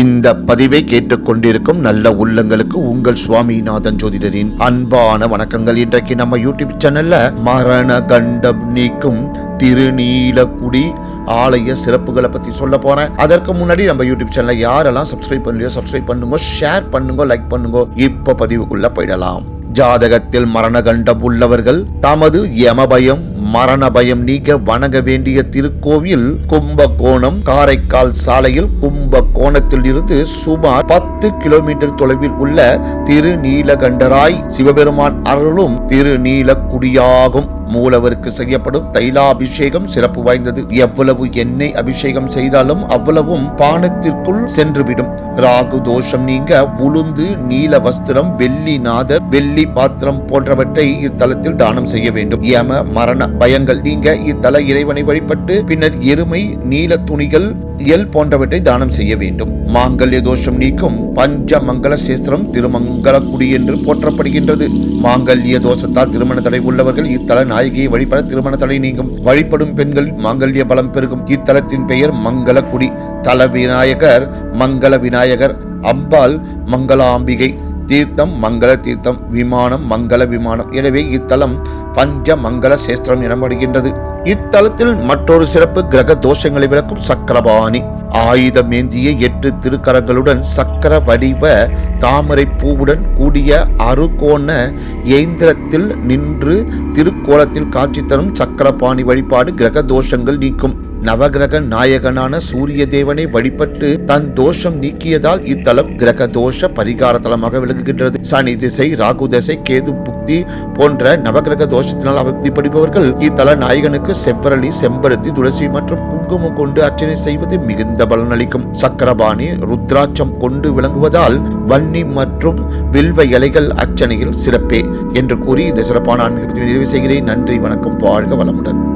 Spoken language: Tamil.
இந்த பதிவை கேட்டுக்கொண்டிருக்கும் நல்ல உள்ளங்களுக்கு உங்கள் சுவாமிநாதன் ஜோதிடரின் அன்பான வணக்கங்கள். இன்றைக்கு நம்ம யூடியூப் சேனல்ல மரண கண்டம் நீக்கும் திருநீலக்குடி ஆலய சிறப்புகளை பத்தி சொல்ல போறேன். அதற்கு முன்னாடி நம்ம யூடியூப் சேனலை யாரெல்லாம் சப்ஸ்கிரைப் பண்ணலையோ சப்ஸ்கிரைப் பண்ணுங்க ஷேர் பண்ணுங்க லைக் பண்ணுங்க இப்ப பதிவுக்குள்ள போயிடலாம். ஜாதகத்தில் மரண கண்டம் உள்ளவர்கள் தமது யமபயம் மரண பயம் நீங்க வணங்க வேண்டிய திருக்கோவில் கும்பகோணம் காரைக்கால் சாலையில் கும்பகோணத்தில் இருந்து சுமார் பத்து கிலோமீட்டர் தொலைவில் உள்ள திருநீலகண்டராய் சிவபெருமான் அருளும் திருநீலக்குடியாகும். மூலவருக்கு செய்யப்படும் தைலாபிஷேகம் சிறப்பு வாய்ந்தது. எவ்வளவு எண்ணெய் அபிஷேகம் செய்தாலும் அவ்வளவும் பானத்திற்குள் சென்றுவிடும். ராகு தோஷம் நீங்க உளுந்து நீல வஸ்திரம் வெள்ளி நாதர் வெள்ளி பாத்திரம் போன்றவற்றை இத்தலத்தில் தானம் செய்ய வேண்டும். யம மரண பயங்கள் நீங்க இத்தல இறைவனை வழிபட்டு பின்னர் எருமை நீல துணிகள் இயல் போன்றவற்றை தானம் செய்ய வேண்டும். மாங்கல்ய தோஷம் நீக்கும் பஞ்ச மங்கள சேஸ்திரம் திருமங்கலக்குடி என்று போற்றப்படுகின்றது. மாங்கல்ய தோஷத்தால் திருமண தடை உள்ளவர்கள் இத்தல நாயகியை வழிபட திருமண தடை நீங்கும். வழிபடும் பெண்கள் மாங்கல்ய பலம் பெருகும். இத்தலத்தின் பெயர் மங்களக்குடி. தல விநாயகர் மங்கள விநாயகர். அம்பாள் மங்களாம்பிகை. தீர்த்தம் மங்கள தீர்த்தம். விமானம் மங்கள விமானம். எனவே இத்தலம் பஞ்ச மங்கள சேஸ்திரம் எனப்படுகின்றது. இத்தலத்தில் மற்றொரு சிறப்பு கிரக தோஷங்களை விளக்கும் சக்கரபாணி. ஆயுதம் ஏந்திய எட்டு திருக்கரங்களுடன் சக்கர வடிவ தாமரை பூவுடன் கூடிய அருகோண ஏந்திரத்தில் நின்று திருக்கோலத்தில் காட்சி தரும் சக்கரபாணி வழிபாடு கிரக தோஷங்கள் நீக்கும். நவகிரக நாயகனான சூரிய தேவனை வழிபட்டு தன் தோஷம் நீக்கியதால் இத்தலம் கிரக தோஷ பரிகார தலமாக விளங்குகின்றது. சனி திசை ராகு திசை கேது புக்தி போன்ற நவகிரக தோஷத்தினால் அவதிப்படுபவர்கள் இத்தல நாயகனுக்கு செவ்வரளி செம்பருத்தி துளசி மற்றும் குங்குமம் கொண்டு அர்ச்சனை செய்வது மிகுந்த பலனளிக்கும். சக்கரபாணி ருத்ராட்சம் கொண்டு விளங்குவதால் வன்னி மற்றும் வில்வ இலைகள் அர்ச்சனையில் சிறப்பே என்று கூறி இந்த சிறப்பான ஆன்மீக நிறைவு செய்கிறேன். நன்றி வணக்கம் வாழ்க வளமுடன்.